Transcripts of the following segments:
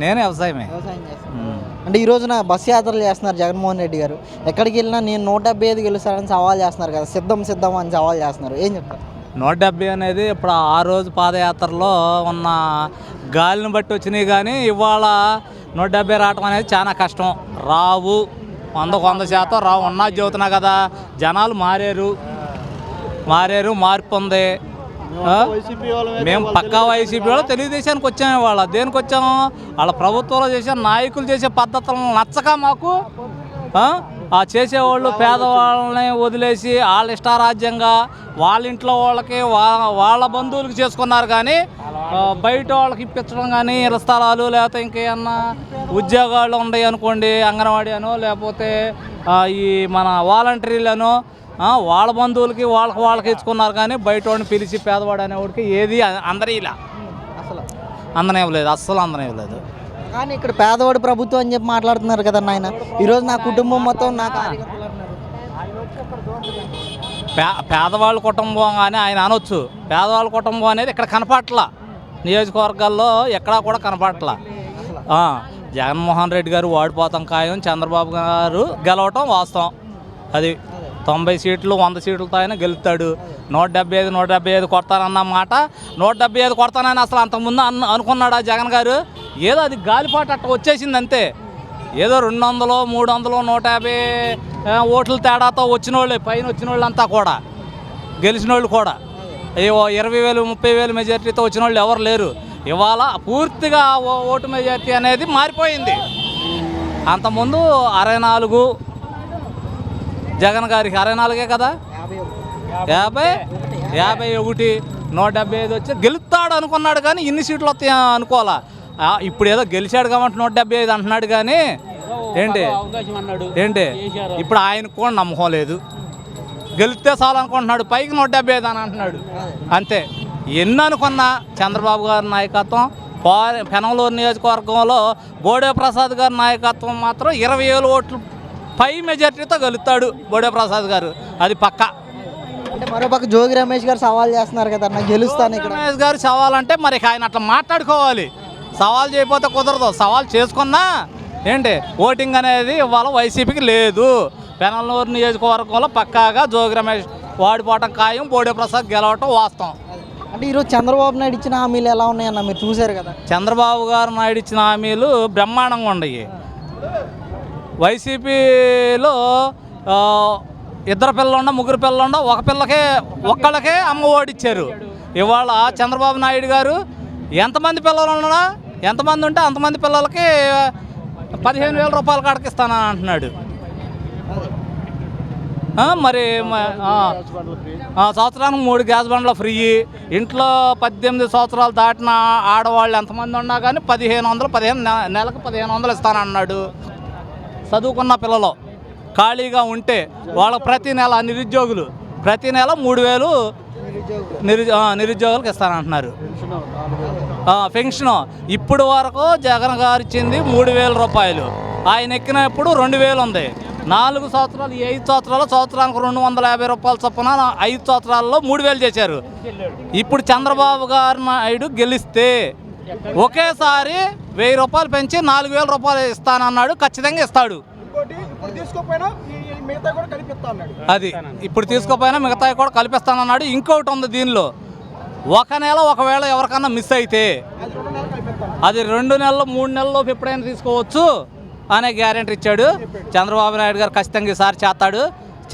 నేను వ్యవసాయమే. వ్యవసాయం. అంటే ఈ రోజున బస్ యాత్రలు చేస్తున్నారు జగన్మోహన్ రెడ్డి గారు. ఎక్కడికి వెళ్ళినా నేను నూట డెబ్బై ఐదు గెలుస్తానని సవాల్ చేస్తున్నారు కదా. సిద్ధం సిద్ధం అని సవాల్ చేస్తున్నారు. ఏం చెప్తారు? నూట డెబ్బై అనేది ఇప్పుడు ఆ రోజు పాదయాత్రలో ఉన్న గాలిని బట్టి వచ్చినాయి కానీ ఇవాళ నూట డెబ్బై రావటం అనేది చాలా కష్టం. రావు వందకు వంద శాతం రావు ఉన్నా చెబుతున్నా కదా. జనాలు మారారు. మారారు మార్పు ఉంది? మేము పక్కా వైసీపీ వాళ్ళు తెలుగుదేశానికి వచ్చాము ఇవాళ దేనికి వచ్చాము వాళ్ళ ప్రభుత్వంలో చేసే నాయకులు చేసే పద్ధతులను నచ్చక మాకు ఆ? చేసేవాళ్ళు పేదవాళ్ళని వదిలేసి వాళ్ళ ఇష్టారాజ్యంగా వాళ్ళ ఇంట్లో వాళ్ళకి వా- వాళ్ళ బంధువులకి చేసుకున్నారు కానీ బయట వాళ్ళకి ఇప్పించడం కానీ ఇళ్ళ స్థలాలు లేకపోతే ఇంకేమన్నా ఉద్యోగాలు ఉన్నాయి అనుకోండి అంగన్వాడీ అనో లేకపోతే ఈ మన వాలంటీర్లను వాళ్ళ బంధువులకి వాళ్ళకి వాళ్ళకి ఇచ్చుకున్నారు కానీ బయట వాడిని పిలిచి పేదవాడు అనేవాడికి ఏది అందరి ఇలా. అసలు. అందనేవ్వలేదు అస్సలు అందనేవ్వలేదు కానీ ఇక్కడ పేదవాడి ప్రభుత్వం అని చెప్పి మాట్లాడుతున్నారు కదా నాయన. ఈరోజు నా కుటుంబం మొత్తం నా కార్యకర్తలు అంటున్నారు. పే పేదవాళ్ళ కుటుంబం అని ఆయన అనొచ్చు. పేదవాళ్ళ కుటుంబం అనేది ఇక్కడ కనపట్ల నియోజకవర్గాల్లో ఎక్కడా కూడా కనపట్ల ఆ, జగన్మోహన్ రెడ్డి గారు ఓడిపోతాం ఖాయం చంద్రబాబు గారు గెలవటం వాస్తవం. అది తొంభై సీట్లు వంద సీట్లతో ఆయన గెలుస్తాడు. నూట డెబ్బై ఐదు నూట డెబ్బై ఐదు కొడతానన్న మాట. నూట డెబ్బై ఐదు కొడతానని అసలు అంతకుముందు అనుకున్నాడు అనుకున్నాడా జగన్ గారు? ఏదో అది గాలిపాటు అట్ట వచ్చేసింది అంతే. ఏదో రెండు వందలు మూడు వందలు నూట యాభై ఓట్ల తేడాతో వచ్చిన వాళ్ళే పైన వచ్చిన వాళ్ళంతా కూడా. గెలిచిన వాళ్ళు కూడా ఇరవై వేలు ముప్పై వేలు మెజార్టీతో వచ్చిన వాళ్ళు ఎవరు లేరు. ఇవాళ పూర్తిగా ఓ- ఓటు మెజార్టీ అనేది మారిపోయింది. అంతకుముందు అరవై నాలుగు జగన్ గారికి అరవై నాలుగే కదా? యాభై యాభై ఒకటి నూట డెబ్బై ఐదు వచ్చి గెలుస్తాడు అనుకున్నాడు కానీ ఇన్ని సీట్లు వస్తాయి అనుకోవాలా? ఇప్పుడు ఏదో గెలిచాడు కాబట్టి నూట డెబ్బై ఐదు అంటున్నాడు కానీ ఏంటి? ఏంటి? ఇప్పుడు ఆయనకు కూడా నమ్మకం లేదు. గెలిస్తే చాలు అనుకుంటున్నాడు పైకి నూట డెబ్బై ఐదు అని అంటున్నాడు. అంతే. ఎన్ని అనుకున్నా చంద్రబాబు గారి నాయకత్వం పా పెనంలూరు నియోజకవర్గంలో బోడే ప్రసాద్ గారి నాయకత్వం మాత్రం ఇరవై ఏళ్ళు ఓట్లు పై మెజార్టీతో గెలుస్తాడు బోడే ప్రసాద్ గారు. అది పక్కా. అంటే మరోపక్క జోగి రమేష్ గారు సవాల్ చేస్తున్నారు కదా నాకు గెలుస్తాను ఇక్కడ. రమేష్ గారు సవాలంటే మరి ఇక ఆయన అట్లా మాట్లాడుకోవాలి. సవాల్ చేయకపోతే కుదరదు. సవాల్ చేసుకున్నా ఏంటి? ఓటింగ్ అనేది ఇవాళ వైసీపీకి లేదు. పెనలూరు నియోజకవర్గంలో పక్కాగా జోగి రమేష్ వాడిపోవటం ఖాయం బోడే ప్రసాద్ గెలవటం వాస్తవం. అంటే ఈరోజు చంద్రబాబు నాయుడు ఇచ్చిన హామీలు ఎలా ఉన్నాయన్న మీరు చూశారు కదా? చంద్రబాబు గారు నాయుడు ఇచ్చిన హామీలు బ్రహ్మాండంగా ఉన్నాయి. వైసీపీలో ఇద్దరు పిల్లలు ముగ్గురు పిల్లలు ఒక పిల్లకే ఒక్కళ్ళకే అమ్మ ఓడిచ్చారు. ఇవాళ చంద్రబాబు నాయుడు గారు ఎంతమంది పిల్లలు ఉన్నా ఎంతమంది ఉంటే అంతమంది పిల్లలకి పదిహేను వేల రూపాయల కాడకి ఇస్తానని అంటున్నాడు. మరి సంవత్సరానికి మూడు గ్యాస్ బండ్లు ఫ్రీ. ఇంట్లో పద్దెనిమిది సంవత్సరాలు దాటిన ఆడవాళ్ళు ఎంతమంది ఉన్నా కానీ పదిహేను వందలు పదిహేను నెలకు పదిహేను వందలు ఇస్తానన్నాడు. చదువుకున్న పిల్లలు ఖాళీగా ఉంటే వాళ్ళ ప్రతి నెల నిరుద్యోగులు ప్రతి నెల మూడు వేలు నిరు నిరుద్యోగులకు ఇస్తానంటున్నారు. పెన్షన్. ఇప్పుడు వరకు జగన్ గారు ఇచ్చింది మూడు వేల రూపాయలు. ఆయన ఎక్కినప్పుడు రెండు వేలు ఉంది. నాలుగు సంవత్సరాలు ఐదు సంవత్సరాలు సంవత్సరానికి రెండు వందల యాభై రూపాయల చొప్పున ఐదు సంవత్సరాల్లో మూడు వేలు చేశారు. ఇప్పుడు చంద్రబాబు గారు నాయుడు గెలిస్తే ఒకేసారి వెయ్యి రూపాయలు పెంచి నాలుగు వేల రూపాయలు ఇస్తానన్నాడు ఖచ్చితంగా ఇస్తాడు. మిగతా అది ఇప్పుడు తీసుకోపోయినా మిగతాయి కూడా కల్పిస్తానన్నాడు. ఇంకొకటి ఉంది దీనిలో. ఒక నెల ఒకవేళ ఎవరికన్నా మిస్ అయితే అది రెండు నెలలు కలిపిస్తాను. అది రెండు నెలలు మూడు నెలల్లోపు ఎప్పుడైనా తీసుకోవచ్చు అనే గ్యారెంటీ ఇచ్చాడు. చంద్రబాబు నాయుడు గారు ఖచ్చితంగా ఈసారి చేస్తాడు.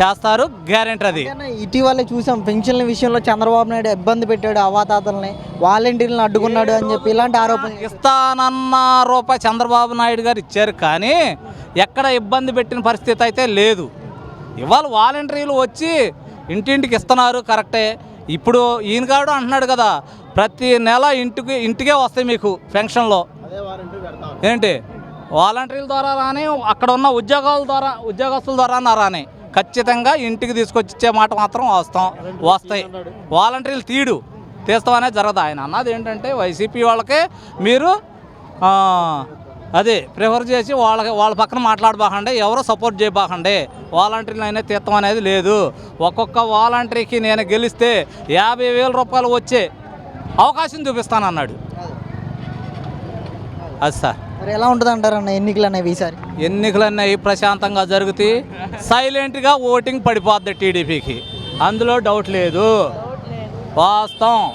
చేస్తారు గ్యారెంటీ అది. ఇటీవలే చూసాం పెన్షన్ల విషయంలో చంద్రబాబు నాయుడు ఇబ్బంది పెట్టాడు అవాతాతల్ని వాలంటీర్లను అడ్డుకున్నాడు అని చెప్పి ఇలాంటి ఆరోపణ ఇస్తానన్న రూపాయి చంద్రబాబు నాయుడు గారు ఇచ్చారు కానీ ఎక్కడ ఇబ్బంది పెట్టిన పరిస్థితి అయితే లేదు. ఇవాళ వాలంటీర్లు వచ్చి ఇంటింటికి ఇస్తున్నారు కరెక్టే. ఇప్పుడు ఈయన కాడు అంటున్నాడు కదా ప్రతి నెల ఇంటికి ఇంటికే వస్తాయి మీకు పెన్షన్లో. ఏంటి? వాలంటీర్ల ద్వారా రాని అక్కడ ఉన్న ఉద్యోగాల ద్వారా ఉద్యోగస్తుల ద్వారా రాని. ఖచ్చితంగా ఇంటికి తీసుకొచ్చి ఇచ్చే మాట మాత్రం వస్తాం వస్తాయి వాలంటీర్లు తీడు. తీస్తామనే జరగదు. ఆయన అన్నది ఏంటంటే వైసీపీ వాళ్ళకే మీరు అదే ప్రిఫర్ చేసి వాళ్ళకి వాళ్ళ పక్కన మాట్లాడబాకండి. ఎవరో సపోర్ట్ చేయబాకండి. వాలంటీర్లు అయినా తీర్థం అనేది లేదు. ఒక్కొక్క వాలంటీర్కి నేను గెలిస్తే యాభై వేల రూపాయలు వచ్చే అవకాశం చూపిస్తానన్నాడు. అది సార్. మరి ఎలా ఉంటుంది అంటారన్న ఎన్నికలు అనేవి ఈసారి? అన్నవి ప్రశాంతంగా జరుగుతాయి. సైలెంట్గా ఓటింగ్ పడిపోద్ది టీడీపీకి. అందులో డౌట్ లేదు. వాస్తవం.